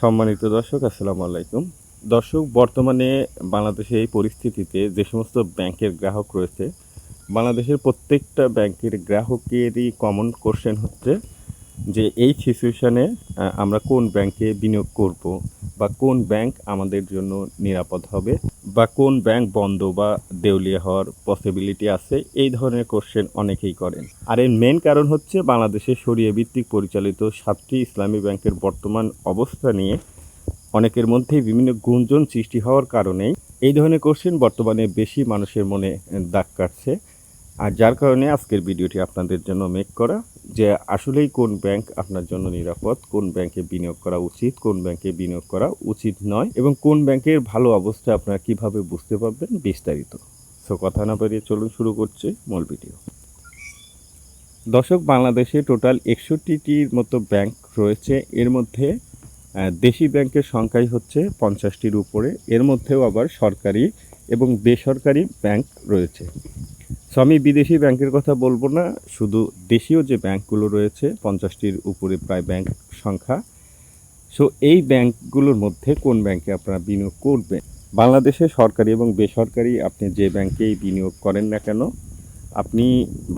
সম্মানিত দর্শক, আসসালামু আলাইকুম। দর্শক, বর্তমানে বাংলাদেশে এই পরিস্থিতিতে যে সমস্ত ব্যাংকের গ্রাহক রয়েছে, বাংলাদেশের প্রত্যেকটা ব্যাংকের গ্রাহকেরই কমন কোশ্চেন হচ্ছে যে এই সিচুয়েশানে আমরা কোন ব্যাংকে বিনিয়োগ করব বা কোন ব্যাংক আমাদের জন্য নিরাপদ হবে বা কোন ব্যাংক বন্ধ বা দেউলিয়া হওয়ার পসিবিলিটি আছে, এই ধরনের কোশ্চেন অনেকেই করেন। আর এর মেন কারণ হচ্ছে বাংলাদেশের সরিয়ে ভিত্তিক পরিচালিত সাতটি ইসলামী ব্যাংকের বর্তমান অবস্থা নিয়ে অনেকের মধ্যেই বিভিন্ন গুঞ্জন সৃষ্টি হওয়ার কারণেই এই ধরনের কোশ্চেন বর্তমানে বেশি মানুষের মনে দাগ কাটছে। আর যার কারণে আজকের ভিডিওটি আপনাদের জন্য মেক করা। যে আসলেই কোন ব্যাংক আপনার জন্য নিরাপদ, কোন ব্যাংকে বিনিয়োগ করা উচিত, কোন ব্যাংকে বিনিয়োগ করা উচিত নয় এবং কোন ব্যাংকের ভালো অবস্থা আপনারা কীভাবে বুঝতে পারবেন বিস্তারিত। সো কথা না বাড়িয়ে চলুন শুরু করছে মূল ভিডিও। দর্শক, বাংলাদেশে টোটাল একষট্টিটির মতো ব্যাংক রয়েছে। এর মধ্যে দেশি ব্যাংকের সংখ্যাই হচ্ছে পঞ্চাশটির উপরে। এর মধ্যেও আবার সরকারি এবং বেসরকারি ব্যাংক রয়েছে। সো আমি বিদেশি ব্যাংকের কথা বলব না, শুধু দেশীয় যে ব্যাংকগুলো রয়েছে, পঞ্চাশটির উপরে প্রায় ব্যাংক সংখ্যা। সো এই ব্যাংকগুলোর মধ্যে কোন ব্যাংকে আপনারা বিনিয়োগ করবেন? বাংলাদেশে সরকারি এবং বেসরকারি আপনি যে ব্যাংকেই বিনিয়োগ করেন না কেন, আপনি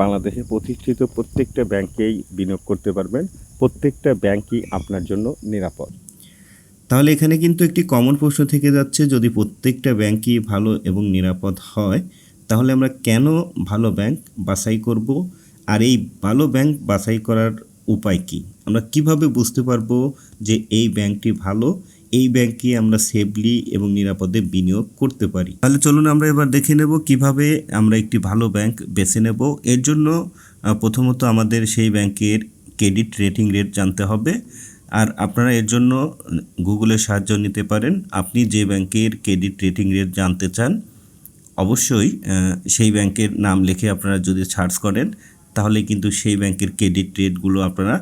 বাংলাদেশে প্রতিষ্ঠিত প্রত্যেকটা ব্যাংকেই বিনিয়োগ করতে পারবেন। প্রত্যেকটা ব্যাংকই আপনার জন্য নিরাপদ। তাহলে এখানে কিন্তু একটি কমন প্রশ্ন থেকে যাচ্ছে, যদি প্রত্যেকটা ব্যাংকই ভালো এবং নিরাপদ হয় তাহলে আমরা কেন ভালো ব্যাংক বাছাই করব? আর এই ভালো ব্যাংক বাছাই করার উপায় কি? আমরা কীভাবে বুঝতে পারব যে এই ব্যাংকটি ভালো? এই ব্যাংকে আমরা সেফলি এবং নিরাপদে বিনিয়োগ করতে পারি। তাহলে চলুন আমরা এবার দেখে নেব কীভাবে আমরা একটি ভালো ব্যাংক বেছে নেব। এর জন্য প্রথমত আমাদের সেই ব্যাংকের ক্রেডিট রেটিং রেট জানতে হবে। আর আপনারা এর জন্য গুগলের সাহায্য নিতে পারেন। আপনি যে ব্যাংকের ক্রেডিট রেটিং রেট জানতে চান অবশ্যই সেই ব্যাংকের নাম লিখে আপনারা যদি সার্চ করেন, তাহলে কিন্তু সেই ব্যাংকের ক্রেডিট রেটগুলো আপনারা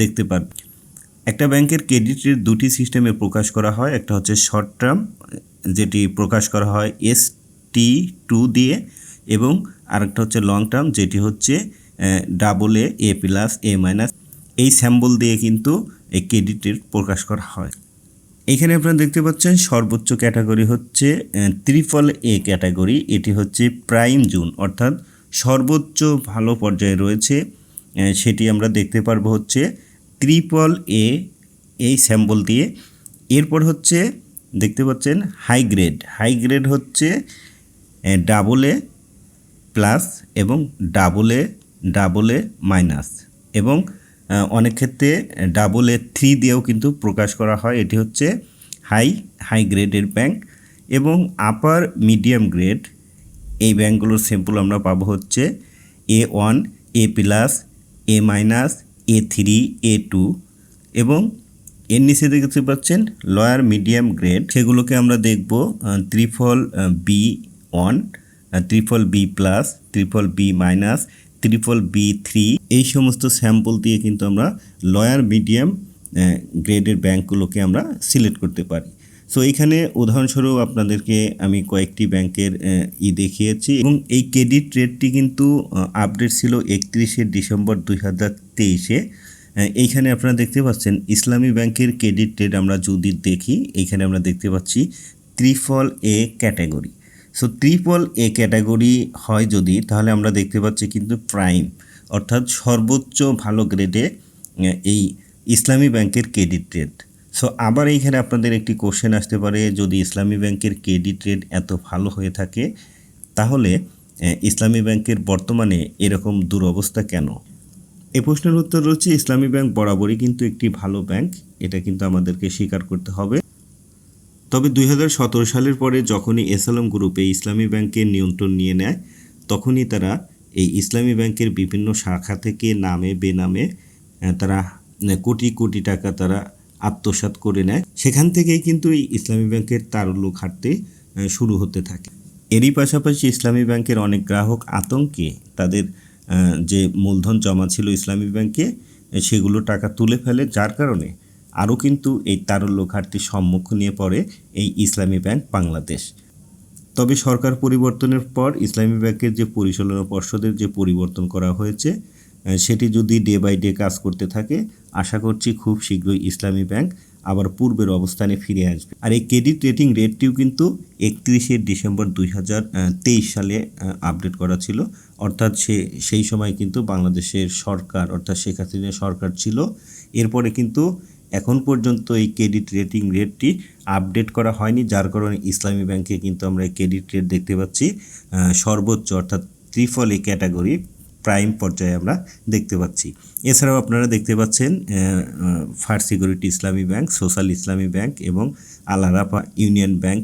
দেখতে পারবেন একটা ব্যাংকের ক্রেডিট রেট দুটি সিস্টেমে প্রকাশ করা হয়, একটা হচ্ছে শর্ট টার্ম, যেটি প্রকাশ করা হয় এস টি টু দিয়ে, এবং আরেকটা হচ্ছে লং টার্ম, যেটি হচ্ছে double A A plus A minus এই স্যাম্বল দিয়ে কিন্তু এই ক্রেডিট রেট প্রকাশ করা হয়। এখানে আপনারা দেখতে পাচ্ছেন সর্বোচ্চ ক্যাটাগরি হচ্ছে ত্রিপল এ ক্যাটাগরি। এটি হচ্ছে প্রাইম জুন অর্থাৎ সর্বোচ্চ ভালো পর্যায়ে রয়েছে। সেটি আমরা দেখতে পারব হচ্ছে ত্রিপল এ এই স্যাম্বল দিয়ে। এরপর হচ্ছে দেখতে পাচ্ছেন হাই গ্রেড হাই গ্রেড হচ্ছে ডাবল এ প্লাস এবং double A double A minus এবং অনেক ক্ষেত্রে ডাবল এ থ্রি দিয়েও কিন্তু প্রকাশ করা হয়। এটি হচ্ছে হাই হাই গ্রেডের ব্যাংক এবং আপার মিডিয়াম গ্রেড এই ব্যাংকগুলোর স্যাম্পল আমরা পাবো হচ্ছে A one A plus A minus A three A two এবং এর নিচে দেখতে পাচ্ছেন লয়ার মিডিয়াম গ্রেড সেগুলোকে আমরা দেখব triple B one triple B plus triple B minus triple B three এই সমস্ত স্যাম্পল দিয়ে কিন্তু আমরা লয়ার মিডিয়াম গ্রেডের ব্যাংকগুলোকে আমরা সিলেক্ট করতে পারি। সো এইখানে উদাহরণস্বরূপ আপনাদেরকে আমি কয়েকটি ব্যাংকের ই দেখিয়েছি এবং এই ক্রেডিট রেটটি কিন্তু আপডেট ছিল একত্রিশে ডিসেম্বর দুই হাজার তেইশে। এইখানে আপনারা দেখতে পাচ্ছেন ইসলামী ব্যাংকের ক্রেডিট রেট আমরা যদি দেখি এইখানে আমরা দেখতে পাচ্ছি triple A category so triple A category হয় যদি, তাহলে আমরা দেখতে পাচ্ছি কিন্তু প্রাইম অর্থাৎ সর্বোচ্চ ভালো গ্রেডে এই ইসলামী ব্যাংকের ক্রেডিট রেট সো আবার এইখানে আপনাদের একটি কোশ্চেন আসতে পারে, যদি ইসলামী ব্যাংকের ক্রেডিট রেট এত ভালো হয়ে থাকে, তাহলে ইসলামী ব্যাংকের বর্তমানে এরকম দুরবস্থা কেন? এ প্রশ্নের উত্তর রয়েছে, ইসলামী ব্যাংক বরাবরই কিন্তু একটি ভালো ব্যাংক, এটা কিন্তু আমাদেরকে স্বীকার করতে হবে। তবে দুই হাজার সতেরো সালের পরে যখনই এসএলএম গ্রুপে ইসলামী ব্যাংকের নিয়ন্ত্রণ নিয়ে নেয়, তখনই তারা এই ইসলামী ব্যাংকের বিভিন্ন শাখা থেকে নামে বেনামে তারা কোটি কোটি টাকা তারা আত্মসাৎ করে নেয়। সেখান থেকেই কিন্তু এই ইসলামী ব্যাংকের তারল্য খাটতে শুরু হতে থাকে। এরই পাশাপাশি ইসলামী ব্যাংকের অনেক গ্রাহক আতঙ্কে তাদের যে মূলধন জমা ছিল ইসলামী ব্যাংকে সেগুলো টাকা তুলে ফেলে, যার কারণে আরও কিন্তু এই তারল্য ঘাটতির সম্মুখীন নিয়ে পড়ে এই ইসলামী ব্যাংক বাংলাদেশ। তবে সরকার পরিবর্তনের পর ইসলামী ব্যাংকের যে পরিচালনা পর্ষদের যে পরিবর্তন করা হয়েছে সেটি যদি ডে বাই ডে কাজ করতে থাকে, আশা করছি খুব শীঘ্রই ইসলামী ব্যাংক আবার পূর্বের অবস্থানে ফিরে আসবে। আর এই ক্রেডিট রেটিং রেটটিও কিন্তু একত্রিশে ডিসেম্বর দুই হাজার তেইশ সালে আপডেট করা ছিল। অর্থাৎ সে, সেই সময় কিন্তু বাংলাদেশের সরকার, অর্থাৎ শেখ হাসিনা সরকার ছিল। এরপরে কিন্তু এখন পর্যন্ত এই ক্রেডিট রেটিং রেটটি আপডেট করা হয়নি, যার কারণে ইসলামী ব্যাংকে কিন্তু আমরা ক্রেডিট রেট দেখতে পাচ্ছি সর্বোচ্চ অর্থাৎ ত্রিফল এই ক্যাটাগরি প্রাইম পর্যায়ে আমরা দেখতে পাচ্ছি। এছাড়াও আপনারা দেখতে পাচ্ছেন first security Islami bank, social Islami bank এবং আল আরাফা ইউনিয়ন ব্যাংক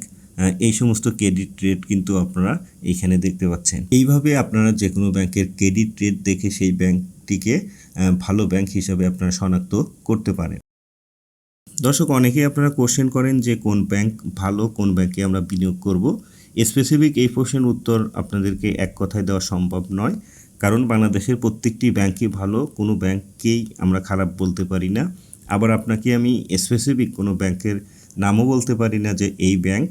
এই সমস্ত ক্রেডিট রেট কিন্তু আপনারা এইখানে দেখতে পাচ্ছেন। এইভাবে আপনারা যে কোনো ব্যাংকের ক্রেডিট রেট দেখে সেই ব্যাংকটিকে ভালো ব্যাংক হিসাবে আপনারা শনাক্ত করতে পারেন। দর্শক, অনেকেই আপনারা কোশ্চেন করেন যে কোন ব্যাংক ভালো, কোন ব্যাংকে আমরা বিনিয়োগ করব। স্পেসিফিক এই প্রশ্নের উত্তর আপনাদেরকে এক কথায় দেওয়া সম্ভব নয়। কারণ বাংলাদেশের প্রত্যেকটি ব্যাংকই ভালো, কোনো ব্যাংককেই আমরা খারাপ বলতে পারি না। আবার আপনাকে আমি স্পেসিফিক কোনো ব্যাংকের নামও বলতে পারি না যে এই ব্যাংক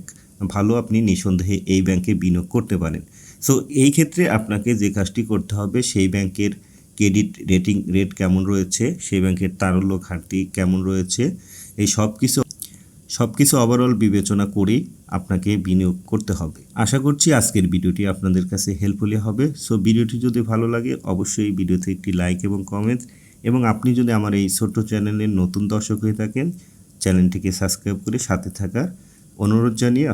ভালো, আপনি নিঃসন্দেহে এই ব্যাংকে বিনিয়োগ করতে পারেন। সো এই ক্ষেত্রে আপনাকে যে কাজটি করতে হবে, সেই ব্যাংকের ক্রেডিট রেটিং রেট কেমন রয়েছে, সেই ব্যাংকের তারল্য ঘাটতি কেমন রয়েছে এই সব কিছু সব কিছু ওভারঅল বিবেচনা করেই আপনাকে বিনিয়োগ করতে হবে। আশা করছি আজকের ভিডিওটি আপনাদের কাছে হেল্পফুলি হবে। সো ভিডিওটি যদি ভালো লাগে, অবশ্যই ভিডিওতে একটি লাইক এবং কমেন্ট এবং আপনি যদি আমার এই ছোট্ট চ্যানেলের নতুন দর্শক হয়ে থাকেন, চ্যানেলটিকে সাবস্ক্রাইব করে সাথে থাকার অনুরোধ জানিয়ে